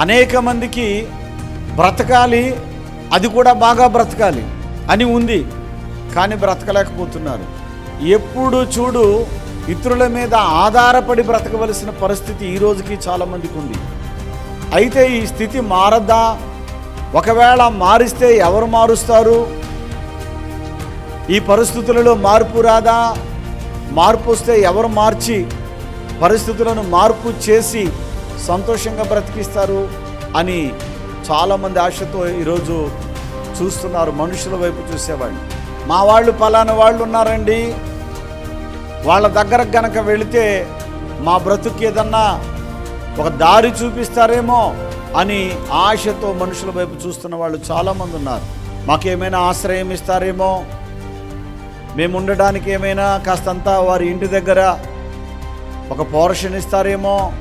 అనేక మందికి బ్రతకాలి అది కూడా బాగా బ్రతకాలి అని ఉంది. కానీ బ్రతకలేకపోతున్నారు. ఎప్పుడు చూడు ఇతరుల మీద ఆధారపడి బ్రతకవలసిన పరిస్థితి ఈ రోజుకి చాలామందికి ఉంది. అయితే ఈ స్థితి మారద్దా? ఒకవేళ మారిస్తే ఎవరు మారుస్తారు? ఈ పరిస్థితులలో మార్పు రాదా? మార్పు వస్తే ఎవరు మార్చి పరిస్థితులను మార్పు చేసి సంతోషంగా బ్రతికిస్తారు అని చాలామంది ఆశతో ఈరోజు చూస్తున్నారు మనుషుల వైపు చూసేవాళ్ళు. మా వాళ్ళు పలానా వాళ్ళు ఉన్నారండి. వాళ్ళ దగ్గరకు గనక వెళితే మా బ్రతుకు ఏదన్నా ఒక దారి చూపిస్తారేమో అని ఆశతో మనుషుల వైపు చూస్తున్న వాళ్ళు చాలామంది ఉన్నారు. మాకేమైనా ఆశ్రయం ఇస్తారేమో? మేము ఉండడానికి ఏమైనా కాస్తంతా వారి ఇంటి దగ్గర ఒక పోర్షన్ ఇస్తారేమో?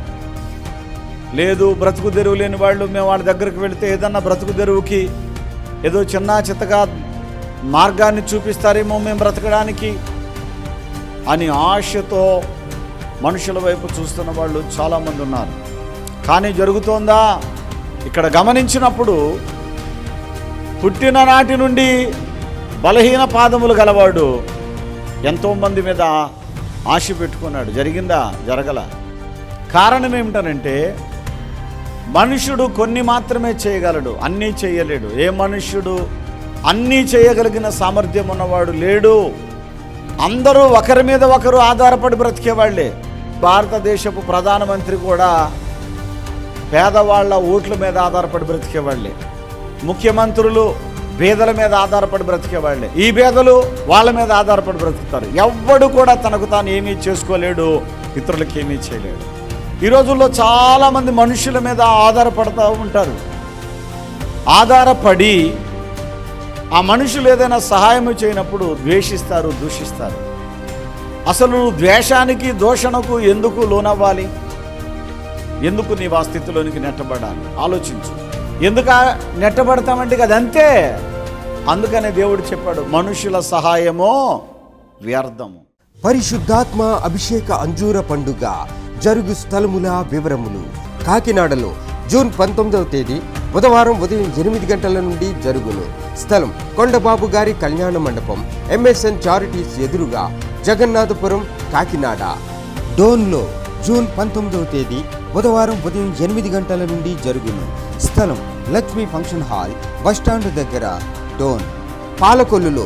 లేదు బ్రతుకు తెరువు లేని వాళ్ళు మేము వాళ్ళ దగ్గరికి వెళితే ఏదన్నా బ్రతుకు తెరువుకి ఏదో చిన్న చిత్తగా మార్గాన్ని చూపిస్తారేమో మేము బ్రతకడానికి అని ఆశతో మనుషుల వైపు చూస్తున్న వాళ్ళు చాలామంది ఉన్నారు. కానీ జరుగుతోందా? ఇక్కడ గమనించినప్పుడు పుట్టిన నాటి నుండి బలహీన పాదములు గలవాడు ఎంతోమంది మీద ఆశ పెట్టుకున్నాడు. జరిగిందా? జరగల. కారణం ఏమిటనంటే మనుషుడు కొన్ని మాత్రమే చేయగలడు అన్నీ చేయలేడు. ఏ మనుష్యుడు అన్నీ చేయగలిగిన సామర్థ్యం ఉన్నవాడు లేడు. అందరూ ఒకరి మీద ఒకరు ఆధారపడి బ్రతికేవాళ్ళే. భారతదేశపు ప్రధానమంత్రి కూడా పేదవాళ్ళ ఓట్ల మీద ఆధారపడి బ్రతికేవాళ్ళే. ముఖ్యమంత్రులు పేదల మీద ఆధారపడి బ్రతికేవాళ్ళే. ఈ పేదలు వాళ్ళ మీద ఆధారపడి బ్రతుకుతారు. ఎవ్వడు కూడా తనకు తాను ఏమీ చేసుకోలేడు ఇతరులకి ఏమీ చేయలేడు. ఈ రోజుల్లో చాలామంది మనుషుల మీద ఆధారపడుతూ ఉంటారు. ఆధారపడి ఆ మనుషులు ఏదైనా సహాయం చేయనప్పుడు ద్వేషిస్తారు దూషిస్తారు. అసలు ద్వేషానికి దూషణకు ఎందుకు లోనవ్వాలి? ఎందుకు నీవు ఆ స్థితిలోనికి నెట్టబడాలి? ఆలోచించు. ఎందుక నెట్టబడతామంటే అది అంతే. అందుకనే దేవుడు చెప్పాడు మనుషుల సహాయమో వ్యర్థము. పరిశుద్ధాత్మ అభిషేక అంజూర పండుగ. జరుగు స్థలముల వివరములు. కాకినాడలో జూన్ పంతొమ్మిదవ తేదీ బుధవారం ఉదయం ఎనిమిది గంటల నుండి జరుగును. స్థలం కొండబాబు గారి కళ్యాణ మండపం ఎంఎస్ఎన్ చారిటీస్ ఎదురుగా జగన్నాథపురం కాకినాడ. డోన్లో జూన్ పంతొమ్మిదవ తేదీ బుధవారం ఉదయం ఎనిమిది గంటల నుండి జరుగును. స్థలం లక్ష్మీ ఫంక్షన్ హాల్ బస్టాండ్ దగ్గర డోన్. పాలకొల్లులో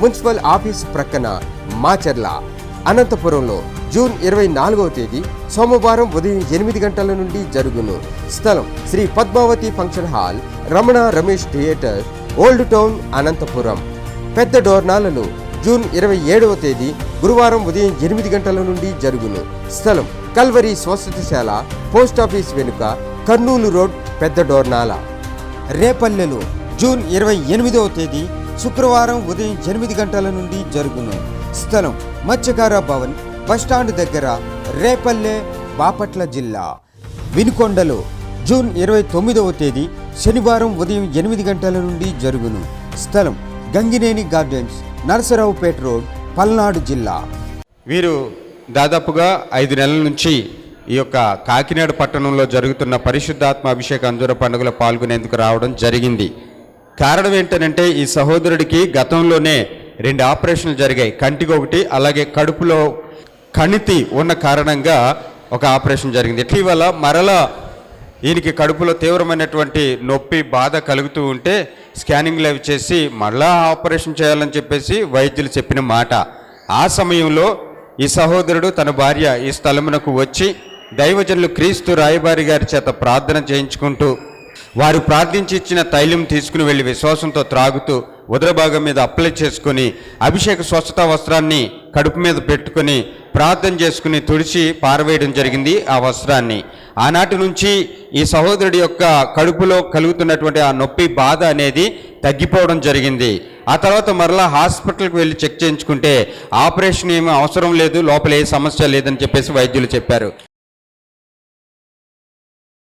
మున్సిపల్ ఆఫీస్ ప్రక్కన మాచర్ల అనంతపురంలో జూన్ ఇరవై నాలుగవ తేదీ సోమవారం ఉదయం ఎనిమిది గంటల నుండి జరుగును. స్థలం Sri Padmavathi function hall Ramana Ramesh theatre old town Anantapur. పెద్ద డోర్నాలలో జూన్ ఇరవై ఏడవ తేదీ గురువారం ఉదయం ఎనిమిది గంటల నుండి జరుగును. స్థలం కల్వరి స్వస్థతశాల పోస్ట్ ఆఫీస్ వెనుక కర్నూలు రోడ్ పెద్ద డోర్నాల. రేపల్లెలో జూన్ ఇరవై ఎనిమిదవ తేదీ శుక్రవారం ఉదయం ఎనిమిది గంటల నుండి జరుగును. స్థలం మత్స్యకార భవన్ బస్టాండ్ దగ్గర రేపల్లె బాపట్ల జిల్లా. వినుకొండలో జూన్ ఇరవై తొమ్మిదవ తేదీ శనివారం ఉదయం ఎనిమిది గంటల నుండి జరుగును. స్థలం గంగినేని గార్డెన్స్ నరసరావుపేట రోడ్ పల్నాడు జిల్లా. వీరు దాదాపుగా ఐదు నెలల నుంచి ఈ యొక్క కాకినాడ పట్టణంలో జరుగుతున్న పరిశుద్ధాత్మ అభిషేక అంజుర పండుగలో పాల్గొనేందుకు రావడం జరిగింది. కారణం ఏంటంటే ఈ సహోదరుడికి గతంలోనే రెండు ఆపరేషన్లు జరిగాయి. కంటికి ఒకటి అలాగే కడుపులో కణితి ఉన్న కారణంగా ఒక ఆపరేషన్ జరిగింది. ఇటీవల మరలా ఈయనకి కడుపులో తీవ్రమైనటువంటి నొప్పి బాధ కలుగుతూ ఉంటే స్కానింగ్లు అవి చేసి మళ్ళా ఆపరేషన్ చేయాలని చెప్పేసి వైద్యులు చెప్పిన మాట. ఆ సమయంలో ఈ సహోదరుడు తన భార్య ఈ స్థలమునకు వచ్చి దైవజనులు క్రీస్తు రాయబారి గారి చేత ప్రార్థన చేయించుకుంటూ వారు ప్రార్థించి ఇచ్చిన తైలం తీసుకుని వెళ్ళి విశ్వాసంతో త్రాగుతూ ఉదరభాగం మీద అప్లై చేసుకుని అభిషేక స్వచ్ఛత వస్త్రాన్ని కడుపు మీద పెట్టుకుని ప్రార్థన చేసుకుని తుడిచి పారవేయడం జరిగింది ఆ వస్త్రాన్ని. ఆనాటి నుంచి ఈ సహోదరుడి యొక్క కడుపులో కలుగుతున్నటువంటి ఆ నొప్పి బాధ అనేది తగ్గిపోవడం జరిగింది. ఆ తర్వాత మరలా హాస్పిటల్కి వెళ్ళి చెక్ చేయించుకుంటే ఆపరేషన్ ఏమీ అవసరం లేదు లోపల ఏ సమస్య లేదని చెప్పేసి వైద్యులు చెప్పారు.